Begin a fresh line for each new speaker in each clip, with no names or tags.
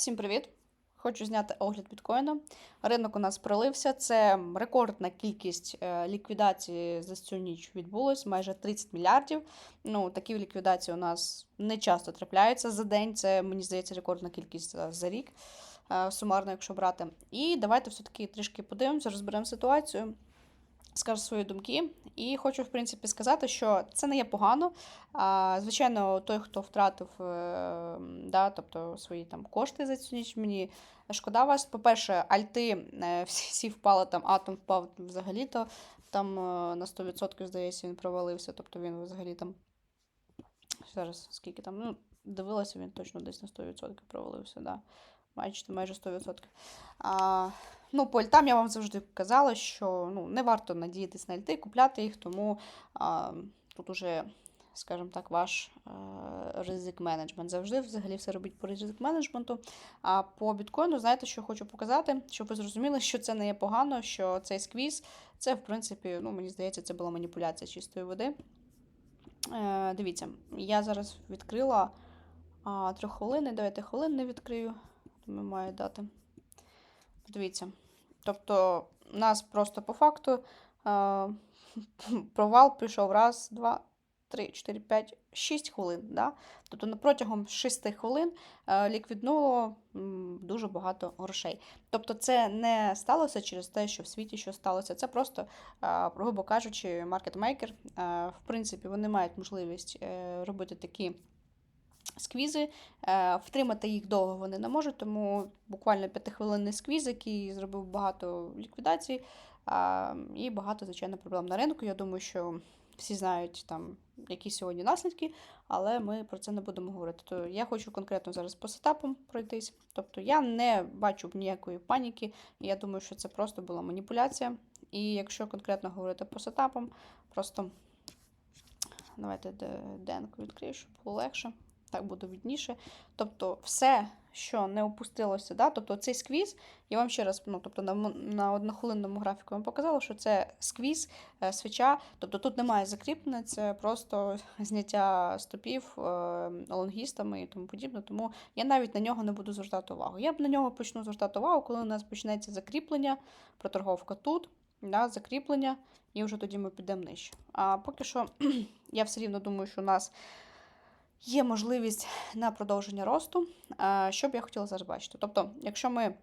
Всім привіт! Хочу зняти огляд біткоїну. Ринок у нас пролився. Це рекордна кількість е, ліквідацій за цю ніч відбулось, майже 30 мільярдів. Ну, такі ліквідації у нас не часто трапляються за день. Це, мені здається, рекордна кількість за- за рік, е, сумарно, якщо брати. І давайте все-таки трішки подивимося, розберемо ситуацію. Скажу свої думки, і хочу, в принципі, сказати, що це не є погано. А, звичайно, той, хто втратив е, да, тобто свої там кошти за цю ніч, мені шкода вас. По-перше, альти е, всі, впали, там атом впав взагалі-то. Там е, на 100% здається, він провалився. Тобто він взагалі там. Зараз скільки там, ну, дивилася, він точно десь на 100% провалився, да. Бачите, майже 100%. А, ну, по альтам я вам завжди казала, що ну, не варто надіятись на альти, купляти їх, тому а, тут уже, скажімо так, ваш е, ризик менеджмент. Завжди взагалі все робіть по ризик менеджменту. А по біткоїну, знаєте, що хочу показати, щоб ви зрозуміли, що це не є погано, що цей сквіз, це, в принципі, ну, мені здається, це була маніпуляція чистої води. Е, дивіться, я зараз відкрила а, 3 хвилини, 9 хвилин не відкрию, тому маю дати. Дивіться. Тобто, у нас просто по факту а, провал пішов раз, два, три, чотири, п'ять, шість хвилин. Да? Тобто протягом 6 хвилин а, ліквіднуло дуже багато грошей. Тобто, це не сталося через те, що в світі що сталося. Це просто, а, грубо кажучи, маркетмейкер. В принципі, вони мають можливість е, робити такі сквізи. Е, Втримати їх довго вони не можуть, тому буквально п'ятихвилинний сквіз, який зробив багато ліквідацій і багато, звичайно, проблем на ринку. Я думаю, що всі знають там, які сьогодні наслідки, але ми про це не будемо говорити. То я хочу конкретно зараз по сетапам пройтись. Тобто я не бачу ніякої паніки. Я думаю, що це просто була маніпуляція. І якщо конкретно говорити по сетапам, просто давайте денку відкрию, щоб було легше. Так буде відніше. Тобто, все, що не опустилося, да? тобто цей сквіз, я вам ще раз, ну, тобто на, на однохвилинному графіку вам показала, що це сквіз, е, свіча, тобто тут немає закріплення, це просто зняття стопів е, лонгістами і тому подібне. Тому я навіть на нього не буду звертати увагу. Я б на нього почну звертати увагу, коли у нас почнеться закріплення, проторговка тут, да, закріплення, і вже тоді ми підемо нижче. А поки що я все рівно думаю, що у нас є можливість на продовження росту. Що б я хотіла зараз бачити? Тобто, якщо ми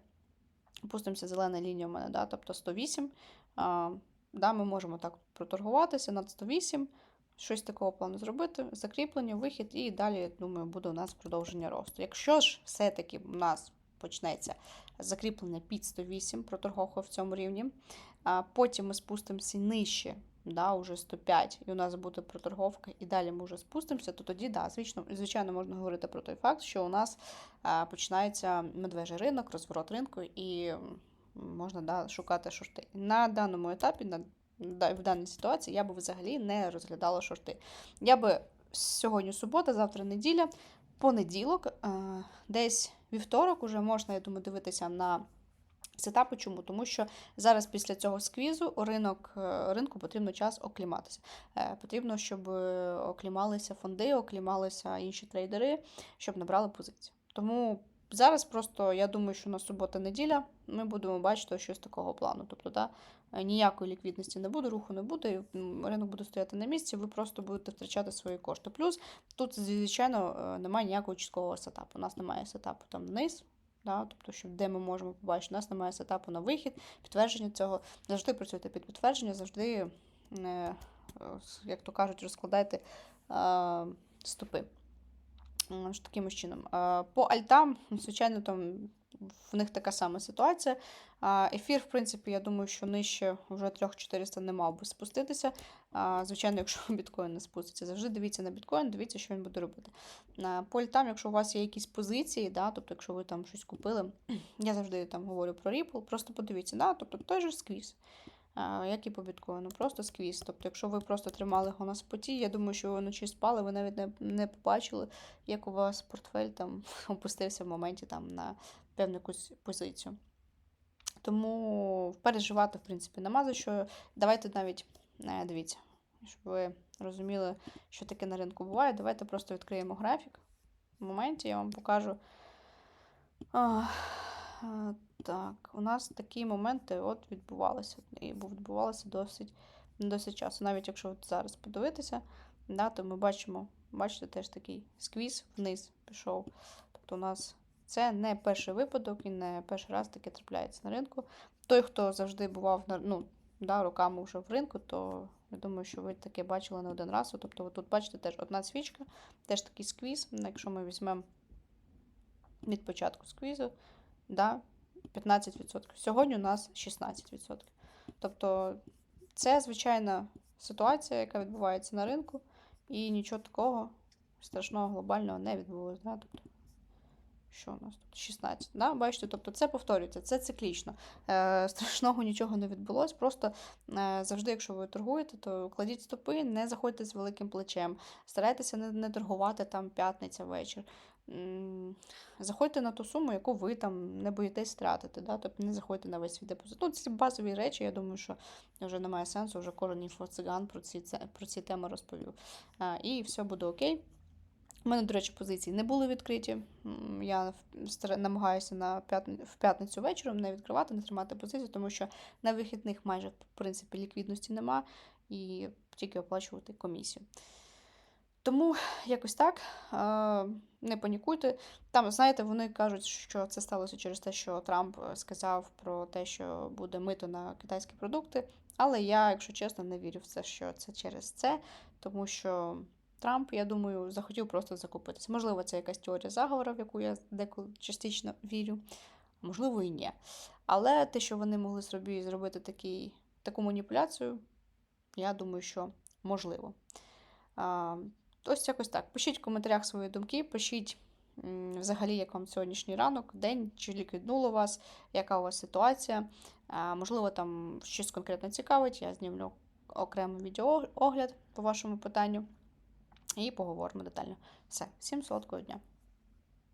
опустимося зелена лінія у мене, да, тобто 108, да, ми можемо так проторгуватися над 108, щось такого плану зробити, закріплення, вихід, і далі, думаю, буде у нас продовження росту. Якщо ж все-таки у нас почнеться закріплення під 108, проторговка в цьому рівні, потім ми спустимося нижче да, уже 105, і у нас буде проторговка, і далі ми вже спустимося, то тоді, да, звично, звичайно, можна говорити про той факт, що у нас а, починається медвежий ринок, розворот ринку, і можна да, шукати шорти. На даному етапі, на, в даній ситуації, я би взагалі не розглядала шорти. Я би сьогодні субота, завтра неділя, понеділок, е, десь вівторок, уже можна, я думаю, дивитися на сетапи. Чому? Тому що зараз після цього сквізу ринок, е, ринку потрібно час окліматися. Е, Потрібно, щоб е, оклімалися фонди, оклімалися інші трейдери, щоб набрали позиції. Тому зараз просто я думаю, що на субота-неділя ми будемо бачити щось такого плану. Тобто, да, ніякої ліквідності не буде, руху не буде, і, ринок буде стояти на місці, ви просто будете втрачати свої кошти. Плюс тут, звичайно, немає ніякого чіткого сетапу. У нас немає сетапу там вниз. Да, тобто, що де ми можемо побачити, у нас немає сетапу на вихід, підтвердження цього. Завжди працюйте під підтвердження, завжди, е, як то кажуть, розкладайте е, стопи. Таким чином. Е, По альтам, звичайно, там в них така сама ситуація. Ефір, в принципі, я думаю, що нижче вже 3400 не мав би спуститися. Звичайно, якщо біткоін не спуститься, завжди дивіться на біткоін, дивіться, що він буде робити. Поль там, якщо у вас є якісь позиції, да, тобто, якщо ви там щось купили, я завжди там говорю про Ripple, просто подивіться, да, тобто той же сквіз. Як і по біткоїну, просто сквіз. Тобто, якщо ви просто тримали його на споті, я думаю, що ви вночі спали, ви навіть не, не побачили, як у вас портфель там опустився в моменті там на певну якусь позицію. Тому переживати, в принципі, нема за що. Давайте навіть е, дивіться, щоб ви розуміли, що таке на ринку буває. Давайте просто відкриємо графік. В моменті я вам покажу так, у нас такі моменти от відбувалися. І бу- відбувалися досить, досить часто. Навіть якщо от зараз подивитися, да, то ми бачимо, бачите, теж такий сквіз вниз пішов. Тобто у нас це не перший випадок і не перший раз таке трапляється на ринку. Той, хто завжди бував на, ну, да, роками вже в ринку, то я думаю, що ви таке бачили не один раз. Тобто, ви тут бачите теж одна свічка, теж такий сквіз. Якщо ми візьмемо від початку сквізу, да, 15%. Сьогодні у нас 16%. Тобто це звичайна ситуація, яка відбувається на ринку, і нічого такого страшного глобального не відбулося. Да? Тобто, що у нас тут? 16. Да? Бачите, тобто це повторюється, це циклічно. Е, страшного нічого не відбулося. Просто е, завжди, якщо ви торгуєте, то кладіть стопи, не заходьте з великим плечем, старайтеся не, не торгувати там п'ятниця вечір. Заходьте на ту суму, яку ви там не боїтесь втратити. Да? Тобто не заходьте на весь свій депозит. Ну, ці базові речі, я думаю, що вже немає сенсу, вже кожен інфо-циган про ці, про ці теми розповів. І все буде окей. У мене, до речі, позиції не були відкриті. Я намагаюся на п'ятни- в п'ятницю вечором не відкривати, не тримати позицію, тому що на вихідних майже в принципі ліквідності нема і тільки оплачувати комісію. Тому якось так. е, Не панікуйте. Там, знаєте, вони кажуть, що це сталося через те, що Трамп е, сказав про те, що буде мито на китайські продукти. Але я, якщо чесно, не вірю в це, що це через це, тому що Трамп, я думаю, захотів просто закупитись. Можливо, це якась теорія заговору, в яку я деколи частично вірю, можливо, і ні. Але те, що вони могли собі зробити такий, таку маніпуляцію, я думаю, що можливо. Ось якось так. Пишіть в коментарях свої думки, пишіть взагалі, як вам сьогоднішній ранок, день, чи ліквіднуло вас, яка у вас ситуація. Можливо, там щось конкретно цікавить, я знімлю окремий відеоогляд по вашому питанню і поговоримо детально. Все, всім солодкого дня!